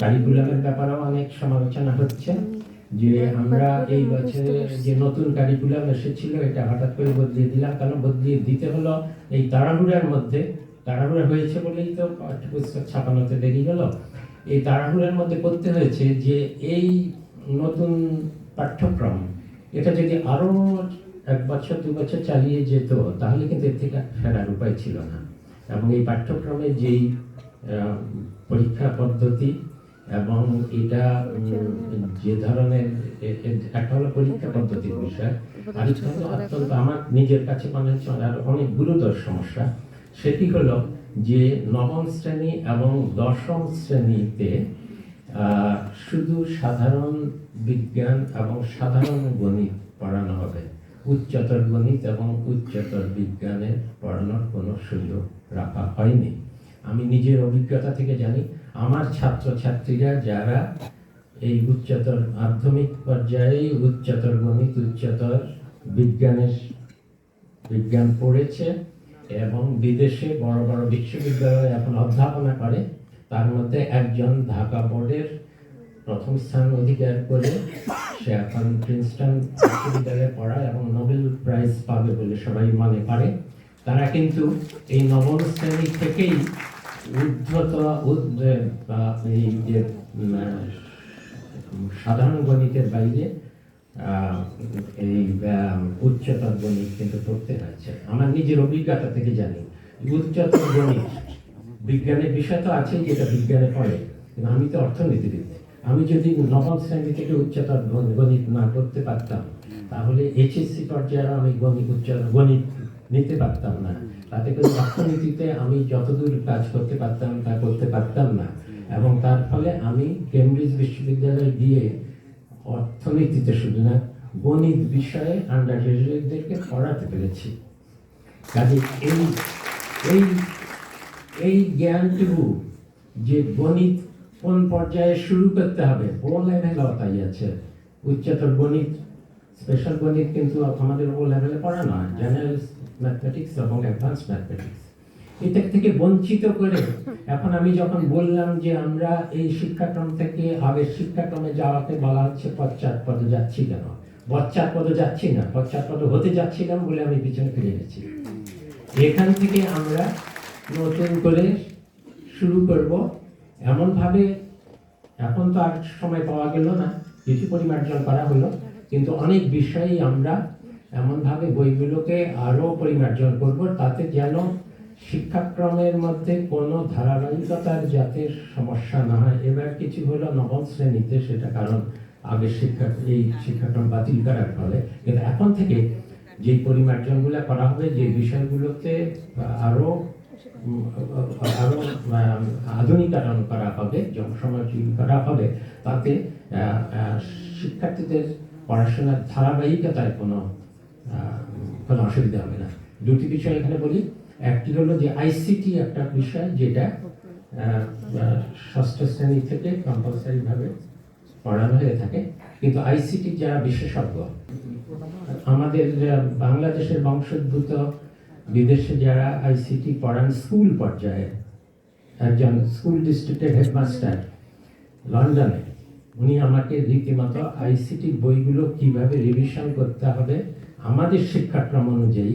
কারিকুলামের ব্যাপারেও অনেক সমালোচনা হচ্ছে যে আমরা এই বছরে যে নতুন কারিকুলাম এসেছিল, এটা হঠাৎ করে বদলিয়ে দিলাম। কারণ বদলিয়ে দিতে হলো এই তাড়াহুড়ার মধ্যে। তাড়াহুড়া হয়েছে বলেই তো পাঠ্যপুস্তক ছাপানোতে দেরি হলো। এই তাড়াহুড়ার মধ্যে করতে হয়েছে যে এই নতুন পাঠ্যক্রম, এটা যদি আরও এক বছর, দু বছর চালিয়ে যেত, তাহলে কিন্তু এর থেকে ফেরার উপায় ছিল না। এবং এই পাঠ্যক্রমে যেই পরীক্ষা পদ্ধতি এবং এটা যে ধরনের একটা হলো পরীক্ষা পদ্ধতির বিষয় আরেকটা হলো অত্যন্ত আমার নিজের কাছে মনে হচ্ছে আর অনেক গুরুতর সমস্যা। সেটি হলো যে নবম শ্রেণি এবং দশম শ্রেণীতে শুধু সাধারণ বিজ্ঞান এবং সাধারণ গণিত পড়ানো হবে। উচ্চতর গণিত এবং উচ্চতর বিজ্ঞানের পড়ানোর কোনো সুযোগ রাখা হয়নি। আমি নিজের অভিজ্ঞতা থেকে জানি, আমার ছাত্রছাত্রীরা যারা এই উচ্চতর মাধ্যমিক পর্যায়ে উচ্চতর গণিত, উচ্চতর বিজ্ঞানের, বিজ্ঞান পড়েছে এবং বিদেশে বড় বড় বিশ্ববিদ্যালয়ে এখন অধ্যাপনা করে, তার মধ্যে একজন ঢাকা বোর্ডের প্রথম স্থান অধিকার করে সে এখন প্রিন্সটন বিশ্ববিদ্যালয়ে পড়ায় এবং নোবেল প্রাইজ পাবে বলে সবাই মনে করে। তারা কিন্তু এই নবম শ্রেণি থেকেই উদ্ধত এই যে সাধারণ গণিতের বাইরে এই উচ্চতর গণিত কিন্তু পড়তে হচ্ছে আমার নিজের অভিজ্ঞতা থেকে জানি, উচ্চতর গণিত বিজ্ঞানের বিষয় তো আছে যেটা বিজ্ঞানে পড়ে, কিন্তু আমি তো অর্থনীতিবিদ। আমি যদি নবম শ্রেণি থেকে উচ্চতর গণিত না করতে পারতাম, তাহলে এইচএসসি পর্যায়ে আমি গণিত উচ্চ গণিত নিতে পারতাম না। তাতে করে অর্থনীতিতে আমি যতদূর কাজ করতে পারতাম, তা করতে পারতাম না। এবং তার ফলে আমি কেমব্রিজ বিশ্ববিদ্যালয়ে গিয়ে অর্থনীতিতে শুধু না, গণিত বিষয়ে আন্ডার গ্রাজুয়েটদেরকে পড়াতে পেরেছি। কাজে এই এই এই জ্ঞানটুকু যে গণিত কোন পর্যায়ে শুরু করতে হবে ও লেভেল তাই আছে। উচ্চতর গণিত স্পেশাল গণিত কিন্তু আমাদের ও লেভেলে পড়ানো হয় জেনারেল ম্যাথমেটিক্স এবং অ্যাডভান্স ম্যাথমেটিক্স এটা থেকে বঞ্চিত করে এখন আমি যখন বললাম যে আমরা এই শিক্ষাক্রম থেকে আগের শিক্ষাক্রমে যাওয়াকে বলা হচ্ছে পশ্চাৎপদে যাচ্ছি কেন? পশ্চাৎপদে যাচ্ছি না, পশ্চাৎপদ হতে যাচ্ছিলাম বলে আমি পিছনে ফিরে গেছি। এখান থেকে আমরা নতুন করে শুরু করব। এমনভাবে এখন তো আর সময় পাওয়া গেল না, কিছু পরিমার্জন করা হলো, কিন্তু অনেক বিষয়েই আমরা এমনভাবে বইগুলোকে আরও পরিমার্জন করব তাতে যেন শিক্ষাক্রমের মধ্যে কোনো ধারাবাহিকতার যাতে সমস্যা না হয়। এবার কিছু হলো নবম শ্রেণীতে সেটা কারণ আগের শিক্ষা এই শিক্ষাক্রম বাতিল করার ফলে। কিন্তু এখন থেকে যে পরিমার্জনগুলো করা হবে যে বিষয়গুলোতে আরও উম, আরও আধুনিকরণ করা হবে জনসমাজীকরণ করা হবে তাতে শিক্ষার্থীদের পড়াশোনার ধারাবাহিকতায় কোনো কোনো অসুবিধা হবে না। দুটি বিষয় এখানে বলি। একটি হলো যে আইসিটি একটা বিষয় যেটা ষষ্ঠ শ্রেণি থেকে কম্পালসারি ভাবে পড়ানো হয়ে থাকে। কিন্তু আইসিটি যারা বিশেষজ্ঞ, আমাদের বাংলাদেশের বংশোদ্ভূত বিদেশে যারা আইসিটি পড়ান স্কুল পর্যায়ে, একজন স্কুল ডিস্ট্রিক্টের হেডমাস্টার লন্ডনে, উনি আমাকে রীতিমতো আইসিটি বইগুলো কীভাবে রিভিশন করতে হবে আমাদের শিক্ষাক্রম অনুযায়ী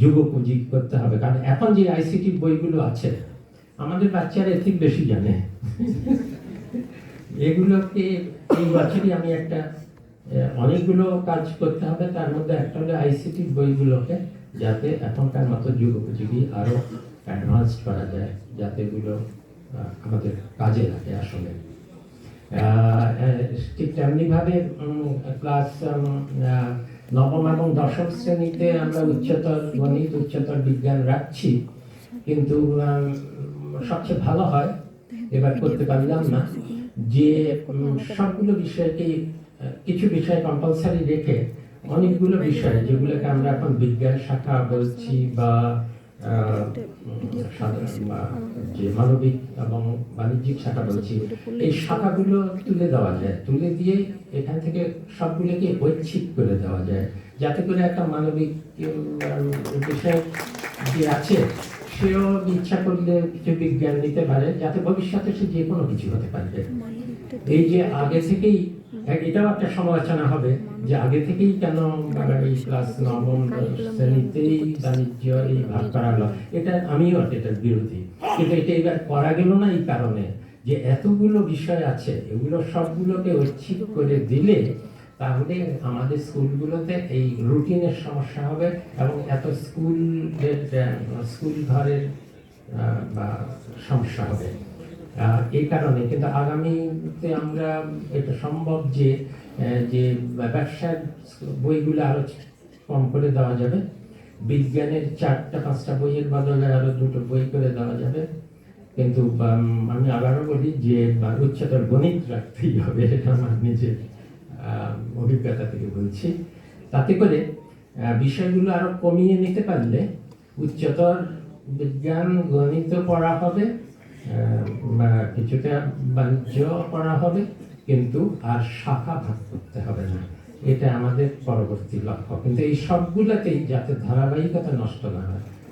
যুগোপযোগী করতে হবে। কারণ এখন যে আইসিটি বইগুলো আছে, আমাদের বাচ্চারা থেকে বেশি জানে। এগুলোকে এই বছরই আমি একটা অনেকগুলো কাজ করতে হবে। তার মধ্যে একটা হলো আইসিটি বইগুলোকে যাতে এখনকার মতো যুগ উপযোগী আরও অ্যাডভান্স করা যায়, যাতে এগুলো আমাদের কাজে লাগে আসলে। ঠিক তেমনিভাবে ক্লাস নবম এবং দশম শ্রেণীতে আমরা উচ্চতর গণিত, উচ্চতর বিজ্ঞান রাখছি, কিন্তু সবচেয়ে ভালো হয়, এবার করতে পারলাম না, যে সবগুলো বিষয়কে কিছু বিষয় কম্পালসারি রেখে অনেকগুলো বিষয় যেগুলোকে আমরা এখন বিজ্ঞান শাখা বলছি বা যে মানবিক এবং বাণিজ্যিক শাখা বলছি এই শাখাগুলো তুলে দেওয়া যায়। তুলে দিয়ে এখান থেকে সবগুলোকে ঐচ্ছিক করে দেওয়া যায়। যাতে করে একটা মানবিক বিষয় যে আছে সেও ইচ্ছা করলে কিছু বিজ্ঞান নিতে পারে যাতে ভবিষ্যতে সে যে কোনো কিছু হতে পারবে। এই যে আগে থেকেই এটাও একটা সমালোচনা হবে যে আগে থেকেই কেন এই ক্লাস নবম শ্রেণীতেই বাণিজ্য এই ভাগ করা হলো। এটা আমিও এটার বিরোধী। কিন্তু এটা এবার করা গেল না এই কারণে যে এতগুলো বিষয় আছে, এগুলো সবগুলোকে ঐচ্ছিক করে দিলে তাহলে আমাদের স্কুলগুলোতে এই রুটিনের সমস্যা হবে এবং এত স্কুলের স্কুল ঘরের বা সমস্যা হবে। এই কারণে কিন্তু আগামীতে আমরা এটা সম্ভব যে যে ব্যবসার বইগুলো আরও কম করে দেওয়া যাবে। বিজ্ঞানের চারটা, পাঁচটা বইয়ের বদলে আরও দুটো বই করে দেওয়া যাবে। কিন্তু আমি আবারও বলি যে উচ্চতর গণিত রাখতেই হবে, এটা আমার নিজের অভিজ্ঞতা থেকে বলছি। তাতে করে বিষয়গুলো আরও কমিয়ে নিতে পারলে উচ্চতর বিজ্ঞান গণিত পড়া হবে। কিছুটা বাণিজ্য করা হবে, কিন্তু আর শাখা ভাগ করতে হবে না। এটা আমাদের পরবর্তী লক্ষ্য। কিন্তু এই সবগুলোতেই যাতে ধারাবাহিকতা নষ্ট না হয়